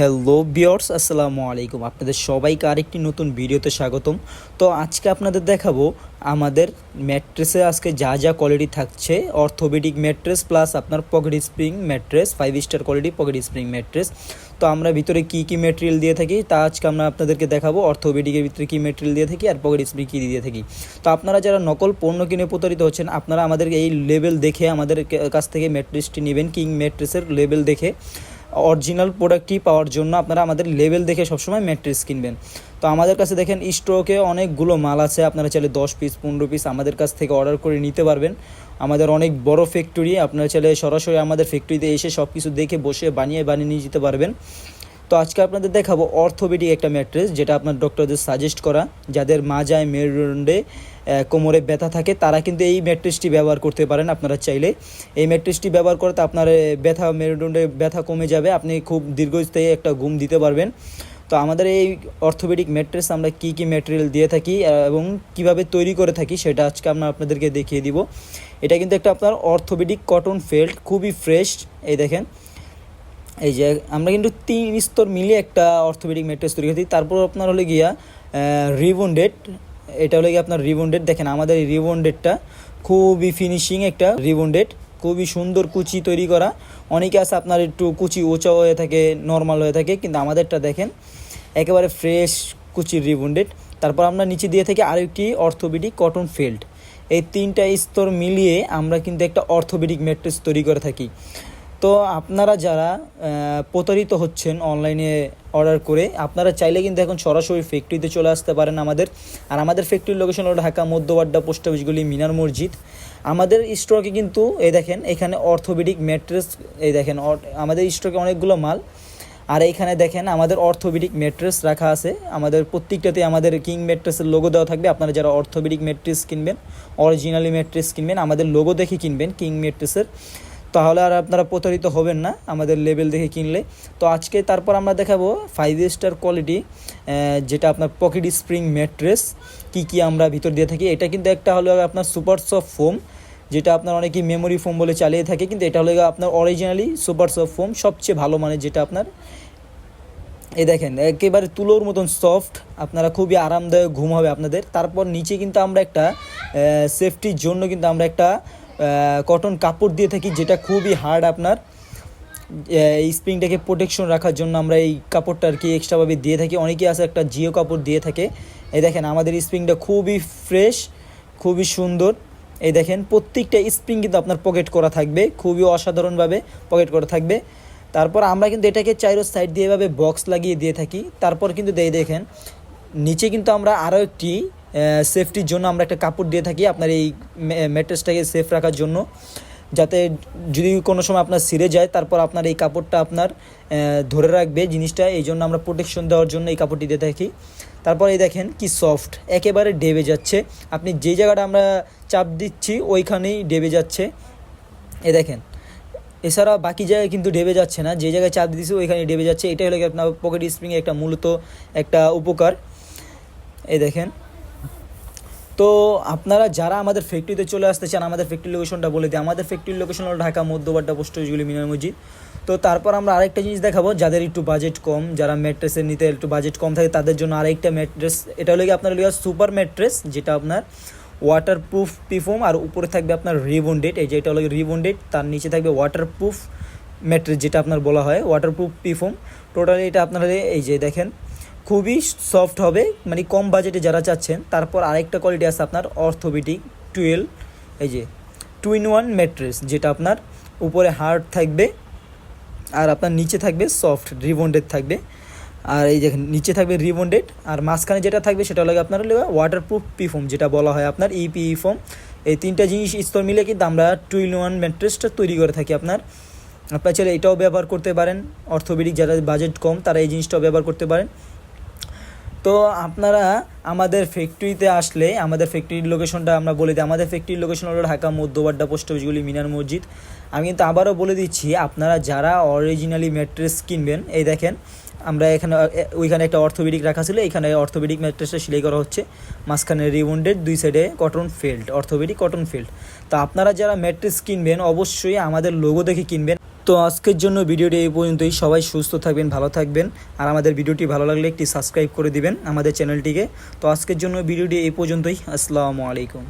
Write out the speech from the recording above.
Hello বিয়র্স আসসালামু আলাইকুম। আপনাদের সবাইকে আরেকটি নতুন ভিডিওতে স্বাগতম। তো আজকে আপনাদের দেখাবো আমাদের ম্যাট্রেসে আজকে যা যা কোয়ালিটি থাকছে। অর্থোপেডিক ম্যাট্রেস প্লাস আপনার pocket spring mattress five star quality pocket spring mattress. তো আমরা ভিতরে কী কী ম্যাটেরিয়াল দিয়ে থাকি তা আজকে আমরা আপনাদেরকে দেখাবো। অর্থোপেডিকের ভিতরে কী মেটেরিয়াল দিয়ে থাকি আর পকেট স্প্রিং কী দিয়ে থাকি। তো আপনারা যারা নকল পণ্য কিনে প্রতারিত হচ্ছেন, আপনারা আমাদের এই লেভেল দেখে আমাদের কাছ থেকে ম্যাট্রেসটি নেবেন কিং ম্যাট্রেসের লেভেল দেখে। অরিজিনাল প্রোডাক্টটি পাওয়ার জন্য আপনারা আমাদের লেভেল দেখে সবসময় ম্যাট্রেস কিনবেন। তো আমাদের কাছে দেখেন, স্টকে অনেকগুলো মাল আছে, আপনারা চাইলে দশ পিস পনেরো পিস আমাদের কাছ থেকে অর্ডার করে নিতে পারবেন। আমাদের অনেক বড় ফ্যাক্টরি আপনারা চাইলে সরাসরি আমাদের ফ্যাক্টরিতে এসে সব কিছু দেখে বসে বানিয়ে বানিয়ে নিয়ে যেতে পারবেন। তো আজকে আপনাদের দেখাবো অর্থোপেডিক একটা ম্যাট্রেস যেটা আপনার ডক্টরদের সাজেস্ট করা। যাদের মাজায় মেরুদণ্ডে আহ, কোমরে ব্যথা থাকে তারা কিন্তু এই ম্যাট্রেসটি ব্যবহার করতে পারেন আপনারা চাইলে। এই ম্যাট্রেসটি ব্যবহার করতে আপনার ব্যথা মেরুদণ্ডে ব্যথা কমে যাবে। আপনি খুব দীর্ঘস্থায়ী একটা ঘুম দিতে পারবেন। তো আমাদের এই অর্থোপেডিক ম্যাট্রেস আমরা কী কী ম্যাটেরিয়াল দিয়ে থাকি এবং কীভাবে তৈরি করে থাকি সেটা আজকে আমরা আপনাদেরকে দেখিয়ে দিব। এটা কিন্তু একটা আপনার অর্থোপেডিক কটন ফেল্ট খুবই ফ্রেশ। এই দেখেন এই যে, আমরা কিন্তু তিন স্তর মিলিয়ে একটা অর্থোপেডিক ম্যাট্রেস তৈরি করছি। তারপর আপনার হলে গিয়া রিবন্ডেড। এটা হলে গিয়ে আপনার রিবন্ডেড। দেখেন, আমাদের এই রিবন্ডেডটা খুবই ফিনিশিং একটা রিবন্ডেড। খুবই সুন্দর কুচি তৈরি করা। অনেকে আছে আপনার একটু কুচি উঁচা হয়ে থাকে নর্মাল হয়ে থাকে, কিন্তু আমাদেরটা দেখেন, একেবারে ফ্রেশ কুচির রিবন্ডেড। তারপর আমরা নিচে দিয়ে থাকি আরেকটি অর্থোপেডিক কটন ফিল্ড এই তিনটা স্তর মিলিয়ে আমরা কিন্তু একটা অর্থোপেডিক ম্যাট্রেস তৈরি করে থাকি। তো আপনারা যারা প্রতারিত হচ্ছেন অনলাইনে অর্ডার করে, আপনারা চাইলে কিন্তু এখন সরাসরি ফ্যাক্টরিতে চলে আসতে পারেন আমাদের। আর আমাদের ফ্যাক্টরির লোকেশন হলো ঢাকা, মধ্যবাড্ডা পোস্ট অফিসগুলি মিনার মসজিদ। আমাদের স্টকে কিন্তু, এই দেখেন, এখানে অর্থোপেডিক ম্যাট্রেস এই দেখেন আমাদের স্টকে অনেকগুলো মাল। আর এইখানে দেখেন, আমাদের অর্থোপেডিক ম্যাট্রেস রাখা আছে। আমাদের প্রত্যেকটাতে আমাদের কিং ম্যাট্রেসের লোগো দেওয়া থাকবে। আপনারা যারা অর্থোপেডিক ম্যাট্রেস কিনবেন অরিজিনালি ম্যাট্রেস কিনবেন, আমাদের লোগো দেখে কিনবেন কিং ম্যাট্রেসের তাহলে আর আপনারা প্রতারিত হবেন না আমাদের লেভেল দেখে কিনলে। তো আজকে তারপর আমরা দেখাবো ফাইভ স্টার কোয়ালিটি যেটা আপনার পকেট স্প্রিং ম্যাট্রেস কি কি আমরা ভিতর দিয়ে থাকি। এটা কিন্তু একটা হলো আপনার সুপার সফট ফোম যেটা আপনার অনেকেই মেমোরি ফোম বলে চালিয়ে থাকে, কিন্তু এটা হলো আপনার অরিজিনালি সুপার সফট ফোম সবচেয়ে ভালো মানে যেটা আপনার। এই দেখেন, একেবারে তুলোর মতন সফট আপনারা খুবই আরামদায়ক ঘুম হবে আপনাদের। তারপর নিচে কিন্তু আমরা একটা সেফটির জন্য কিন্তু আমরা একটা কটন কাপড় দিয়ে থাকি, যেটা খুবই হার্ড আপনার। এই স্প্রিংটাকে প্রোটেকশন রাখার জন্য আমরা এই কাপড়টা আর কি এক্সট্রাভাবে দিয়ে থাকি। অনেকেই আছে একটা জিও কাপড় দিয়ে থাকে। এই দেখেন, আমাদের স্প্রিংটা খুবই ফ্রেশ খুবই সুন্দর। এই দেখেন, প্রত্যেকটা স্প্রিং কিন্তু আপনার পকেট করা থাকবে, খুবই অসাধারণভাবে পকেট করা থাকবে। তারপর আমরা কিন্তু এটাকে চাইরো সাইড দিয়ে এভাবে বক্স লাগিয়ে দিয়ে থাকি। তারপর কিন্তু দেই দেখেন, নিচে কিন্তু আমরা আরও একটি সেফটির জন্য আমরা একটা কাপড় দিয়ে থাকি আপনার এই ম্যাট্রেসটাকে সেফ রাখার জন্য। যাতে যদি কোনো সময় আপনার সিরে যায়, তারপর আপনার এই কাপড়টা আপনার ধরে রাখবে জিনিসটা। এই জন্য আমরা প্রোটেকশন দেওয়ার জন্য এই কাপড়টি দিয়ে থাকি। তারপর এই দেখেন কি সফট একেবারে ডেবে যাচ্ছে। আপনি যে জায়গাটা আমরা চাপ দিচ্ছি, ওইখানেই ডেবে যাচ্ছে। এ দেখেন, এছাড়া বাকি জায়গায় কিন্তু ডেবে যাচ্ছে না। যে জায়গায় চাপ দিয়েছি ওইখানে ডেবে যাচ্ছে। এটাই হলো আপনার পকেট স্প্রিং একটা মূলত একটা উপকার। এই দেখেন তো আপনারা যারা আমাদের ফ্যাক্টরিতে চলে আসতে চান, আমাদের ফ্যাক্টরি লোকেশনটা বলে দিই। আমাদের ফ্যাক্টরির লোকেশন হলো ঢাকা মধ্যবাড্ডা পোস্ট অফিসগুলি মিনার মসজিদ। তো তারপর আমরা আরেকটা জিনিস দেখাবো, যাদের একটু বাজেট কম, যারা ম্যাট্রেসের নিতে একটু বাজেট কম থাকে, তাদের জন্য আরেকটা ম্যাট্রেস এটা হলো কি আপনার হলো সুপার ম্যাট্রেস যেটা আপনার ওয়াটার প্রুফ পিফোম আর উপরে থাকবে আপনার রিবন্ডেড এই যে এটা হলো রিবন্ডেড তার নিচে থাকবে ওয়াটার প্রুফ ম্যাট্রেস যেটা আপনার বলা হয় ওয়াটার প্রুফ পিফোম টোটালি এটা আপনারা এই যে দেখেন খুবই সফট হবে। মানে কম বাজেটে যারা চাচ্ছেন, তারপর আরেকটা কোয়ালিটি আছে আপনার অর্থোপেডিক টুয়েলভ এই যে টু ইন ওয়ান ম্যাট্রেস যেটা আপনার উপরে হার্ড থাকবে আর আপনার নিচে থাকবে সফট রিবন্ডেড থাকবে। আর এই দেখেন, নিচে থাকবে রিবন্ডেড আর মাঝখানে যেটা থাকবে সেটা হলো আপনার হলো ওয়াটারপ্রুফ পিফোম যেটা বলা হয় আপনার ইপি ফোম এই তিনটা জিনিস স্তর মিলে কিন্তু আমরা টু ইন ওয়ান ম্যাট্রেসটা তৈরি করে থাকি আপনার। আপনার চাইলে এটাও ব্যবহার করতে পারেন। অর্থোপেডিক যারা বাজেট কম, তারা এই জিনিসটাও ব্যবহার করতে পারেন। তো আপনারা আমাদের ফ্যাক্টরিতে আসলে, আমাদের ফ্যাক্টরির লোকেশনটা আমরা বলে দিই। আমাদের ফ্যাক্টরির লোকেশন হলো ঢাকা, মধ্যবাড্ডা পোস্ট অফিসগুলি মিনার মসজিদ। আমি কিন্তু আবারও বলে দিচ্ছি, আপনারা যারা অরিজিনালি ম্যাট্রেস কিনবেন, এই দেখেন, আমরা এখানে ওইখানে একটা অর্থোপেডিক রাখা ছিল। এখানে অর্থোপেডিক ম্যাট্রেসটা সেলাই করা হচ্ছে। মাঝখানে রিবন্ডেড, দুই সাইডে cotton filled orthopaedic cotton filled তো আপনারা যারা ম্যাট্রেস কিনবেন, অবশ্যই আমাদের লোগো দেখে কিনবেন। তো আজকের জন্য ভিডিওটি এই পর্যন্তই। সবাই সুস্থ থাকবেন, ভালো থাকবেন। আর আমাদের ভিডিওটি ভালো লাগলে একটি সাবস্ক্রাইব করে দিবেন আমাদের চ্যানেলটিকে। তো আজকের জন্য ভিডিওটি এই পর্যন্তই। আসসালামু আলাইকুম।